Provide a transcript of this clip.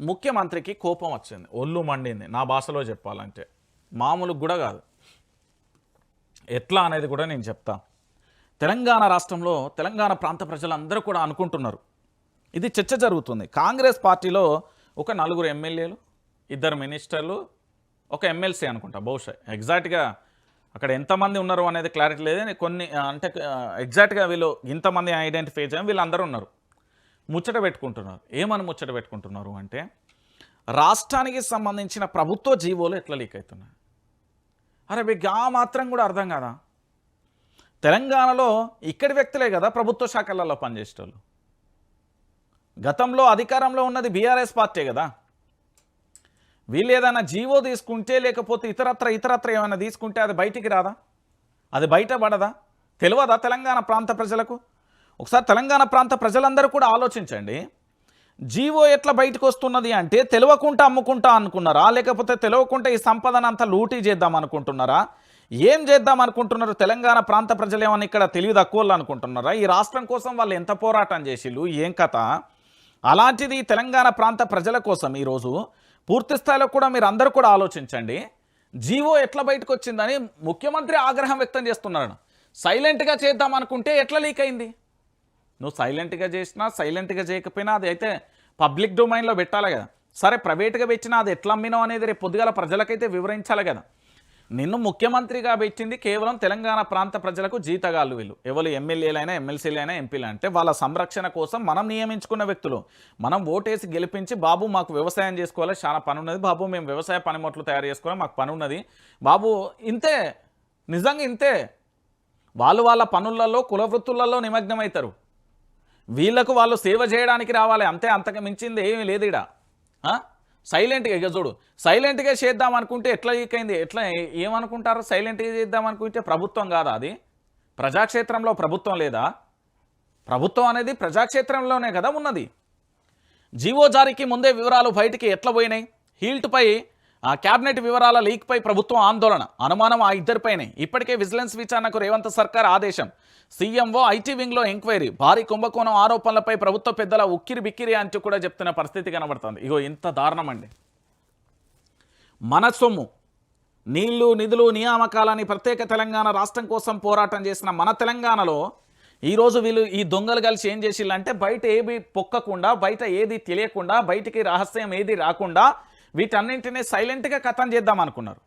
ముఖ్యమంత్రికి కోపం వచ్చింది. ఒళ్ళు మండింది. నా భాషలో చెప్పాలంటే. మామూలు కూడా కాదు. ఎట్లా అనేది కూడా నేను చెప్తా. తెలంగాణ రాష్ట్రంలో తెలంగాణ ప్రాంత ప్రజలందరూ కూడా అనుకుంటున్నారు. ఇది చర్చ జరుగుతుంది. కాంగ్రెస్ పార్టీలో ఒక నలుగురు ఎమ్మెల్యేలు ఇద్దరు మినిస్టర్లు ఒక ఎమ్మెల్సీ అనుకుంటా. బహుశా ఎగ్జాక్ట్గా అక్కడ ఎంతమంది ఉన్నారు అనేది క్లారిటీ లేదు. కొన్ని అంటే ఎగ్జాక్ట్గా వీళ్ళు ఇంతమంది ఐడెంటిఫై చేయడం వీళ్ళందరూ ఉన్నారు. ముచ్చట పెట్టుకుంటున్నారు. ఏమని ముచ్చట పెట్టుకుంటున్నారు అంటే రాష్ట్రానికి సంబంధించిన ప్రభుత్వ జీవోలు ఎట్లా లీక్ అవుతున్నాయి? అరే మీకు ఆ మాత్రం కూడా అర్థం కదా? తెలంగాణలో ఇక్కడి వ్యక్తులే కదా ప్రభుత్వ శాఖలలో పనిచేసేటోళ్ళు. గతంలో అధికారంలో ఉన్నది బీఆర్ఎస్ పార్టీ కదా. వీళ్ళు ఏదైనా జీవో తీసుకుంటే లేకపోతే ఇతరత్ర ఇతరత్ర ఏమైనా తీసుకుంటే అది బయటికి రాదా? అది బయట పడదా తెలియదా తెలంగాణ ప్రాంత ప్రజలకు? ఒకసారి తెలంగాణ ప్రాంత ప్రజలందరూ కూడా ఆలోచించండి. జీవో ఎట్లా బయటకు వస్తున్నది అంటే తెలియకుండా అమ్ముకుంటా అనుకున్నారా? లేకపోతే తెలియకుండా ఈ సంపదను అంతా లూటీ చేద్దాం అనుకుంటున్నారా? ఏం చేద్దాం అనుకుంటున్నారు? తెలంగాణ ప్రాంత ప్రజలు ఇక్కడ తెలివి తక్కువలు అనుకుంటున్నారా? ఈ రాష్ట్రం కోసం వాళ్ళు ఎంత పోరాటం చేసిళ్ళు? ఏం కథ? అలాంటిది తెలంగాణ ప్రాంత ప్రజల కోసం ఈరోజు పూర్తి స్థాయిలో కూడా మీరు అందరూ కూడా ఆలోచించండి. జీవో ఎట్లా బయటకు వచ్చిందని ముఖ్యమంత్రి ఆగ్రహం వ్యక్తం చేస్తున్నాడు. సైలెంట్గా చేద్దాం అనుకుంటే ఎట్లా లీక్ అయింది? నువ్వు సైలెంట్గా చేసినా సైలెంట్గా చేయకపోయినా అది అయితే పబ్లిక్ డొమైన్లో పెట్టాలి కదా. సరే ప్రైవేట్గా పెట్టినా అది ఎట్లా అమ్మినావు అనేది రేపు పొద్దుగాల ప్రజలకైతే వివరించాలి కదా. నిన్ను ముఖ్యమంత్రిగా పెట్టింది కేవలం తెలంగాణ ప్రాంత ప్రజలకు జీతగాళ్ళు వీళ్ళు. ఎవరు ఎమ్మెల్యేలైనా ఎమ్మెల్సీలైనా ఎంపీలు అంటే వాళ్ళ సంరక్షణ కోసం మనం నియమించుకున్న వ్యక్తులు. మనం ఓటేసి గెలిపించి బాబు మాకు వ్యవసాయం చేసుకోవాలి చాలా పని ఉన్నది. బాబు మేము వ్యవసాయ పనిముట్లు తయారు చేసుకోవాలి మాకు పని ఉన్నది. బాబు ఇంతే. నిజంగా ఇంతే. వాళ్ళు వాళ్ళ పనులలో కుల వృత్తులలో నిమగ్నమవుతారు. వీళ్ళకు వాళ్ళు సేవ చేయడానికి రావాలి. అంతే అంతకు మించింది ఏమీ లేదు ఇడ సైలెంట్గా ఇక చూడు సైలెంట్గా చేద్దాం అనుకుంటే ఎట్లా ఈకైంది? ఎట్లా ఏమనుకుంటారు? సైలెంట్గా చేద్దాం అనుకుంటే ప్రభుత్వం కాదా అది? ప్రజాక్షేత్రంలో ప్రభుత్వం లేదా? ప్రభుత్వం అనేది ప్రజాక్షేత్రంలోనే కదా ఉన్నది. జీవో జారీకి ముందే వివరాలు బయటికి ఎట్లా పోయినాయి? హీల్ట్పై ఆ క్యాబినెట్ వివరాల లీక్పై ప్రభుత్వం ఆందోళన. అనుమానం ఆ ఇద్దరిపైనే. ఇప్పటికే విజిలెన్స్ విచారణకు రేవంత్ సర్కార్ ఆదేశం. సీఎంఓ ఐటీ వింగ్లో ఎంక్వైరీ. భారీ కుంభకోణం ఆరోపణలపై ప్రభుత్వ పెద్దల ఉక్కిరి బిక్కిరి అంటూ కూడా చెప్తున్న పరిస్థితి కనబడుతుంది. ఇగో ఇంత దారుణం అండి మన సొమ్ము నీళ్ళు నిధులు నియామకాలని ప్రత్యేక తెలంగాణ రాష్ట్రం కోసం పోరాటం చేసిన మన తెలంగాణలో ఈరోజు వీళ్ళు ఈ దొంగలు కలిసి ఏం చేసిల్లంటే బయట ఏది పొక్కకుండా బయట ఏది తెలియకుండా బయటికి రహస్యం ఏది రాకుండా వీటన్నింటినీ సైలెంట్గా కథం చేద్దాం అనుకున్నారు.